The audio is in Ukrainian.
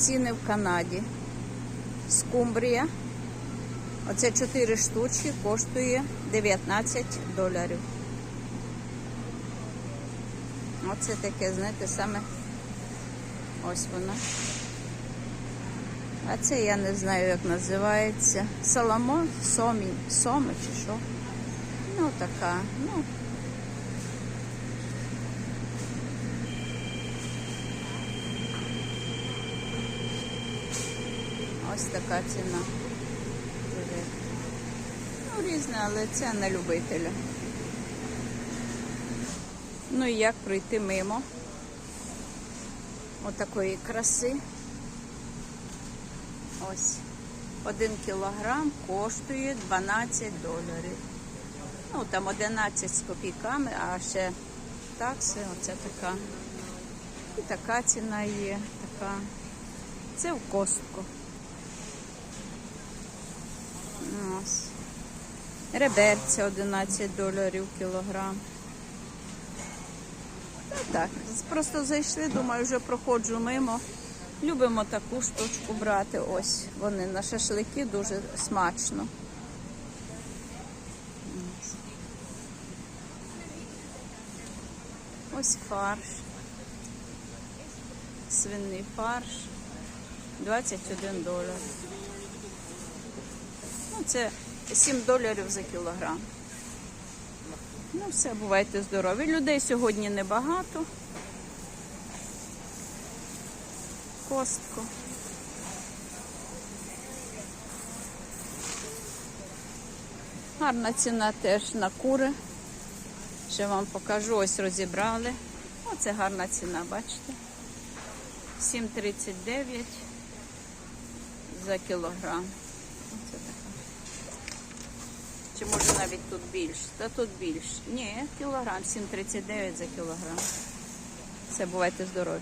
ціни в Канаді. Скумбрія. Оце 4 штучки коштує 19 доларів. Оце таке, знаєте, саме ось воно. А це я не знаю, як називається. Соломо, сомі, соми чи що. Ну, така, ну. Ось така ціна. Ну, різне, але це на любителя. Ну і як пройти мимо отакої краси. Ось. Один кілограм коштує 12 доларів. Ну, там 11 з копійками, а ще такси, оце така. І така ціна є, така. Це в костку. Ось. Реберця 11 доларів кілограм. Так, просто зайшли, думаю, вже проходжу мимо. Любимо таку штучку брати. Ось вони на шашлики дуже смачно. Ось фарш. Свинний фарш. 21 долар. Ну, це 7 доларів за кілограм. Ну, все, бувайте здорові. Людей сьогодні небагато. Костку. Гарна ціна теж на кури. Ще вам покажу, ось розібрали. Оце гарна ціна, бачите? 7,39 за кілограм. Оце така. Чи може навіть тут більше? Та тут більше. Ні, кілограм, 7,39 за кілограм. Все, бувайте здорові.